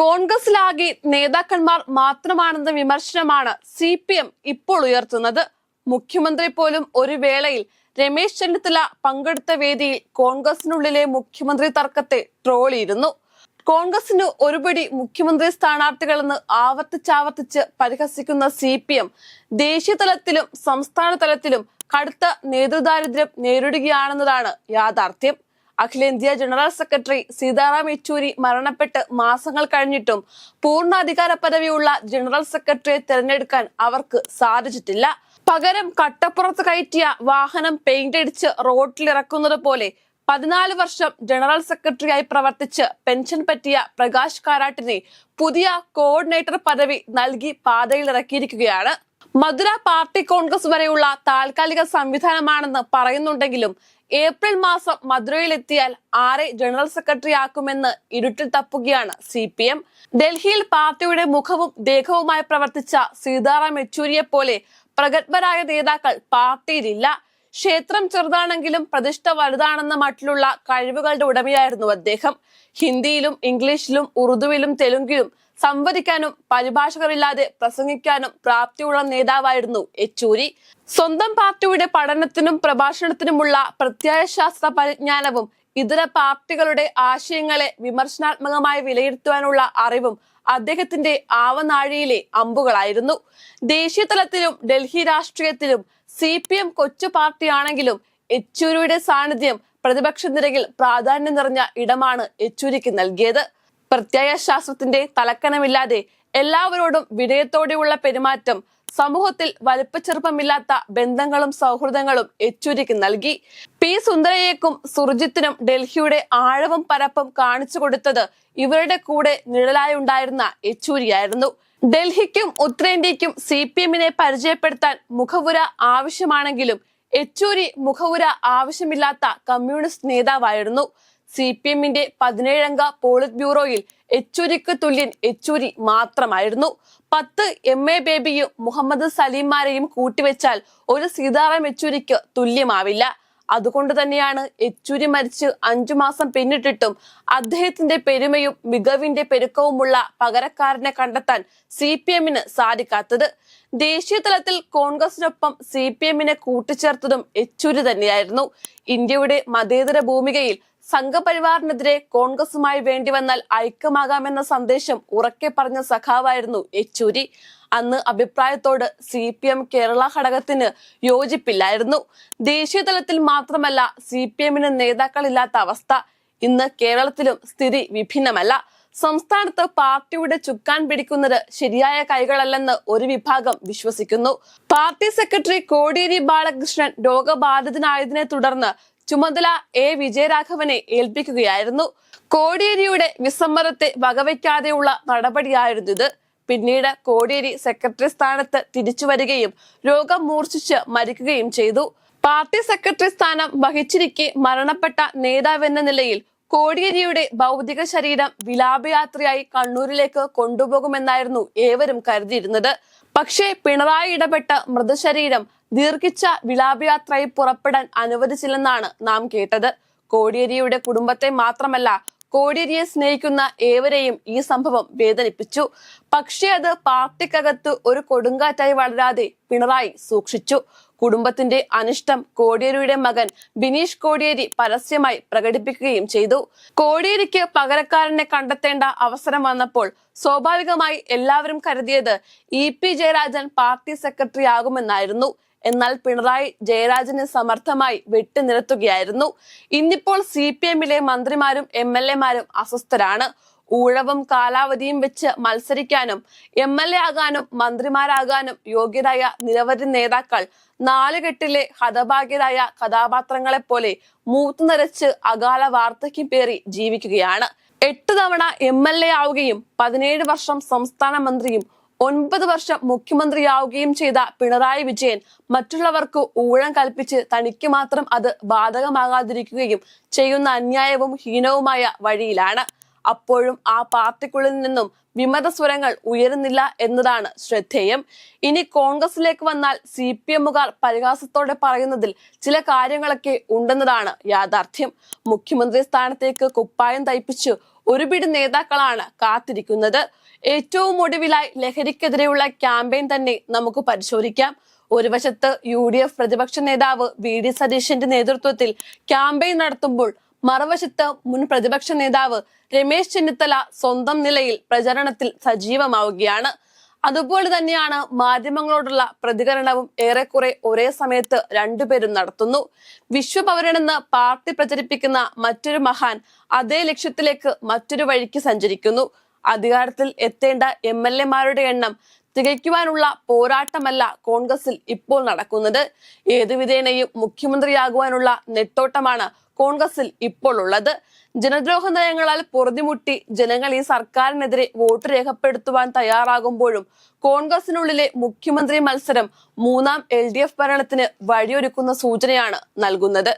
കോൺഗ്രസിലാകെ നേതാക്കന്മാർ മാത്രമാണെന്ന വിമർശനമാണ് C P M ഇപ്പോൾ ഉയർത്തുന്നത്. മുഖ്യമന്ത്രി പോലും ഒരു വേളയിൽ രമേശ് ചെന്നിത്തല പങ്കെടുത്ത വേദിയിൽ കോൺഗ്രസിനുള്ളിലെ മുഖ്യമന്ത്രി തർക്കത്തെ ട്രോളിയിരുന്നു. കോൺഗ്രസിന് ഒരുപടി മുഖ്യമന്ത്രി സ്ഥാനാർത്ഥികളെന്ന് ആവർത്തിച്ചാവർത്തിച്ച് പരിഹസിക്കുന്ന സി പി എം ദേശീയ തലത്തിലും സംസ്ഥാന തലത്തിലും കടുത്ത നേതൃദാരിദ്ര്യം നേരിടുകയാണെന്നതാണ് യാഥാർത്ഥ്യം. അഖിലേന്ത്യാ ജനറൽ സെക്രട്ടറി സീതാറാം യെച്ചൂരി മരണപ്പെട്ട് മാസങ്ങൾ കഴിഞ്ഞിട്ടും പൂർണ അധികാര പദവിയുള്ള ജനറൽ സെക്രട്ടറിയെ തെരഞ്ഞെടുക്കാൻ അവർക്ക് സാധിച്ചിട്ടില്ല. പകരം കട്ടപ്പുറത്ത് കയറ്റിയ വാഹനം പെയിന്റ് അടിച്ച് റോഡിലിറക്കുന്നത് പോലെ പതിനാല് വർഷം ജനറൽ സെക്രട്ടറിയായി പ്രവർത്തിച്ച് പെൻഷൻ പറ്റിയ പ്രകാശ് കാരാട്ടിനെ പുതിയ കോർഡിനേറ്റർ പദവി നൽകി പാതയിൽ പാതയിലിറക്കിയിരിക്കുകയാണ്. മധുര പാർട്ടി കോൺഗ്രസ് വരെയുള്ള താൽക്കാലിക സംവിധാനമാണെന്ന് പറയുന്നുണ്ടെങ്കിലും ഏപ്രിൽ മാസം മധുരയിലെത്തിയാൽ ആരെ ജനറൽ സെക്രട്ടറി ആക്കുമെന്ന് ഇരുട്ടിൽ തപ്പുകയാണ് സി പി എം. ഡൽഹിയിൽ പാർട്ടിയുടെ മുഖവും ദേഹവുമായി പ്രവർത്തിച്ച സീതാറാം യെച്ചൂരിയെ പോലെ പ്രഗത്ഭരായ നേതാക്കൾ പാർട്ടിയിലില്ല. ക്ഷേത്രം ചെറുതാണെങ്കിലും പ്രതിഷ്ഠ വലുതാണെന്ന മട്ടിലുള്ള കഴിവുകളുടെ ഉടമയായിരുന്നു അദ്ദേഹം. ഹിന്ദിയിലും ഇംഗ്ലീഷിലും ഉറുദുവിലും തെലുങ്കിലും സംവദിക്കാനും പരിഭാഷകരില്ലാതെ പ്രസംഗിക്കാനും പ്രാപ്തിയുള്ള നേതാവായിരുന്നു യെച്ചൂരി. സ്വന്തം പാർട്ടിയുടെ പഠനത്തിനും പ്രഭാഷണത്തിനുമുള്ള പ്രത്യയശാസ്ത്ര പരിജ്ഞാനവും ഇതര പാർട്ടികളുടെ ആശയങ്ങളെ വിമർശനാത്മകമായി വിലയിരുത്തുവാനുള്ള അറിവും അദ്ദേഹത്തിന്റെ ആവനാഴിയിലെ അമ്പുകളായിരുന്നു. ദേശീയ തലത്തിലും ഡൽഹി രാഷ്ട്രീയത്തിലും സി പി എം കൊച്ചു പാർട്ടിയാണെങ്കിലും യെച്ചൂരിയുടെ സാന്നിധ്യം പ്രതിപക്ഷ നിരയിൽ പ്രാധാന്യം നിറഞ്ഞ ഇടമാണ് യെച്ചൂരിക്ക് നൽകിയത്. പ്രത്യയശാസ്ത്രത്തിന്റെ തലക്കനമില്ലാതെ എല്ലാവരോടും വിനയത്തോടെയുള്ള പെരുമാറ്റം സമൂഹത്തിൽ വലിപ്പച്ചെറുപ്പമില്ലാത്ത ബന്ധങ്ങളും സൗഹൃദങ്ങളും യെച്ചൂരിക്ക് നൽകി. പി. സുന്ദരയ്യക്കും സുർജിത്തിനും ഡൽഹിയുടെ ആഴവും പരപ്പും കാണിച്ചു കൊടുത്തത് ഇവരുടെ കൂടെ നിഴലായുണ്ടായിരുന്ന യെച്ചൂരിയായിരുന്നു ഡൽഹിക്കും ഉത്തരേന്ത്യക്കും സി പി എമ്മിനെ പരിചയപ്പെടുത്താൻ മുഖവുര ആവശ്യമാണെങ്കിലും യെച്ചൂരി മുഖവുര ആവശ്യമില്ലാത്ത കമ്മ്യൂണിസ്റ്റ് നേതാവായിരുന്നു. സി പി എമ്മിന്റെ പതിനേഴംഗ പോളിറ്റ് ബ്യൂറോയിൽ യെച്ചൂരിക്ക് തുല്യൻ യെച്ചൂരി മാത്രമായിരുന്നു. പത്ത് എം എ ബേബിയും മുഹമ്മദ് സലീംമാരെയും കൂട്ടിവെച്ചാൽ ഒരു സീതാറാം യെച്ചൂരിക്ക് തുല്യമാവില്ല. അതുകൊണ്ട് തന്നെയാണ് യെച്ചൂരി മരിച്ച് അഞ്ചു മാസം പിന്നിട്ടിട്ടും അദ്ദേഹത്തിന്റെ പെരുമയും മികവിന്റെ പെരുക്കവുമുള്ള പകരക്കാരനെ കണ്ടെത്താൻ സി പി എമ്മിന് സാധിക്കാത്തത്. ദേശീയ തലത്തിൽ കോൺഗ്രസിനൊപ്പം സി പി എമ്മിനെ കൂട്ടിച്ചേർത്തതും യെച്ചൂരി തന്നെയായിരുന്നു. ഇന്ത്യയുടെ മതേതര ഭൂമികയിൽ സംഘപരിവാറിനെതിരെ കോൺഗ്രസുമായി വേണ്ടി വന്നാൽ ഐക്യമാകാമെന്ന സന്ദേശം ഉറക്കെ പറഞ്ഞ സഖാവായിരുന്നു യെച്ചൂരി. അന്ന് അഭിപ്രായത്തോട് സി പി എം കേരള ഘടകത്തിന് യോജിപ്പില്ലായിരുന്നു. ദേശീയ തലത്തിൽ മാത്രമല്ല സി പി എമ്മിന് നേതാക്കളില്ലാത്ത അവസ്ഥ. ഇന്ന് കേരളത്തിലും സ്ഥിതി വിഭിന്നമല്ല. സംസ്ഥാനത്ത് പാർട്ടിയുടെ ചുക്കാൻ പിടിക്കുന്നത് ശരിയായ കൈകളല്ലെന്ന് ഒരു വിഭാഗം വിശ്വസിക്കുന്നു. പാർട്ടി സെക്രട്ടറി കോടിയേരി ബാലകൃഷ്ണൻ രോഗബാധിതനായതിനെ തുടർന്ന് ചുമതല എ വിജയരാഘവനെ ഏൽപ്പിക്കുകയായിരുന്നു. കോടിയേരിയുടെ വിസമ്മതത്തെ വകവയ്ക്കാതെയുള്ള നടപടിയായിരുന്നു ഇത്. പിന്നീട് കോടിയേരി സെക്രട്ടറി സ്ഥാനത്ത് തിരിച്ചു വരികയും രോഗം മൂർച്ഛിച്ച് മരിക്കുകയും ചെയ്തു. പാർട്ടി സെക്രട്ടറി സ്ഥാനം വഹിച്ചിരിക്കെ മരണപ്പെട്ട നേതാവെന്ന നിലയിൽ കോടിയേരിയുടെ ഭൗതിക ശരീരം വിലാപയാത്രയായി കണ്ണൂരിലേക്ക് കൊണ്ടുപോകുമെന്നായിരുന്നു ഏവരും കരുതിയിരുന്നത്. പക്ഷേ പിണറായി ഇടപെട്ട മൃതശരീരം ദീർഘിച്ച വിളാപയാത്രയെ പുറപ്പെടാൻ അനുവദിച്ചില്ലെന്നാണ് നാം കേട്ടത്. കോടിയേരിയുടെ കുടുംബത്തെ മാത്രമല്ല കോടിയേരിയെ സ്നേഹിക്കുന്ന ഏവരെയും ഈ സംഭവം വേദനിപ്പിച്ചു. പക്ഷേ അത് പാർട്ടിക്കകത്ത് ഒരു കൊടുങ്കാറ്റായി വളരാതെ പിണറായി സൂക്ഷിച്ചു. കുടുംബത്തിന്റെ അനിഷ്ടം കോടിയേരിയുടെ മകൻ ബിനീഷ് കോടിയേരി പരസ്യമായി പ്രകടിപ്പിക്കുകയും ചെയ്തു. കോടിയേരിക്ക് പകരക്കാരനെ കണ്ടെത്തേണ്ട അവസരം വന്നപ്പോൾ സ്വാഭാവികമായി എല്ലാവരും കരുതിയത് E P Jayarajan party secretary ആകുമെന്നായിരുന്നു. എന്നാൽ പിണറായി ജയരാജനെ സമർത്ഥമായി വെട്ടിനിരത്തുകയായിരുന്നു. ഇന്നിപ്പോൾ സി പി എമ്മിലെ മന്ത്രിമാരും എം എൽ എമാരും അസ്വസ്ഥരാണ്. ഊഴവും കാലാവധിയും വെച്ച് മത്സരിക്കാനും എം എൽ എ ആകാനും മന്ത്രിമാരാകാനും യോഗ്യരായ നിരവധി നേതാക്കൾ നാലുകെട്ടിലെ ഹതഭാഗ്യരായ കഥാപാത്രങ്ങളെ പോലെ മൂത്തു നിറച്ച് അകാല വാർദ്ധക്യം പേറി ജീവിക്കുകയാണ്. എട്ട് തവണ എം എൽ എ ആവുകയും പതിനേഴ് വർഷം സംസ്ഥാന മന്ത്രിയും ഒൻപത് വർഷം മുഖ്യമന്ത്രിയാവുകയും ചെയ്ത പിണറായി വിജയൻ മറ്റുള്ളവർക്ക് ഊഴം കൽപ്പിച്ച് തനിക്ക് മാത്രം അത് ബാധകമാകാതിരിക്കുകയും ചെയ്യുന്ന അന്യായവും ഹീനവുമായ വഴിയിലാണ്. അപ്പോഴും ആ പാർട്ടിക്കുള്ളിൽ നിന്നും വിമത സ്വരങ്ങൾ ഉയരുന്നില്ല എന്നതാണ് ശ്രദ്ധേയം. ഇനി കോൺഗ്രസിലേക്ക് വന്നാൽ സി പി എമ്മുകാർ പരിഹാസത്തോടെ പറയുന്നതിൽ ചില കാര്യങ്ങളൊക്കെ ഉണ്ടെന്നതാണ് യാഥാർത്ഥ്യം. മുഖ്യമന്ത്രി സ്ഥാനത്തേക്ക് കുപ്പായം തയ്പ്പിച്ച് ഒരുപിടി നേതാക്കളാണ് കാത്തിരിക്കുന്നത്. ഏറ്റവും ഒടുവിലായി ലഹരിക്കെതിരെയുള്ള ക്യാമ്പയിൻ തന്നെ നമുക്ക് പരിശോധിക്കാം. ഒരു വശത്ത് യു ഡി എഫ് പ്രതിപക്ഷ നേതാവ് വി ഡി സതീശന്റെ നേതൃത്വത്തിൽ ക്യാമ്പയിൻ നടത്തുമ്പോൾ മറുവശത്ത് മുൻ പ്രതിപക്ഷ നേതാവ് രമേശ് ചെന്നിത്തല സ്വന്തം നിലയിൽ പ്രചരണത്തിൽ സജീവമാവുകയാണ്. അതുപോലെ തന്നെയാണ് മാധ്യമങ്ങളോടുള്ള പ്രതികരണവും ഏറെക്കുറെ ഒരേ സമയത്ത് രണ്ടുപേരും നടത്തുന്നു. വിശ്വപൗരനെന്ന് പാർട്ടി പ്രചരിപ്പിക്കുന്ന മറ്റൊരു മഹാൻ അതേ ലക്ഷ്യത്തിലേക്ക് മറ്റൊരു വഴിക്ക് സഞ്ചരിക്കുന്നു. അധികാരത്തിൽ എത്തേണ്ട എം എൽ എമാരുടെ എണ്ണം തികയ്ക്കുവാനുള്ള പോരാട്ടമല്ല കോൺഗ്രസിൽ ഇപ്പോൾ നടക്കുന്നത്. ഏതു വിധേനയും മുഖ്യമന്ത്രിയാകുവാനുള്ള നെട്ടോട്ടമാണ് കോൺഗ്രസിൽ ഇപ്പോൾ ഉള്ളത്. ജനദ്രോഹ നയങ്ങളാൽ പൊറുതിമുട്ടി ജനങ്ങൾ ഈ സർക്കാരിനെതിരെ വോട്ട് രേഖപ്പെടുത്തുവാൻ തയ്യാറാകുമ്പോഴും കോൺഗ്രസിനുള്ളിലെ മുഖ്യമന്ത്രി മത്സരം മൂന്നാം എൽ ഡി എഫ് ഭരണത്തിന് വഴിയൊരുക്കുന്ന സൂചനയാണ് നൽകുന്നത്.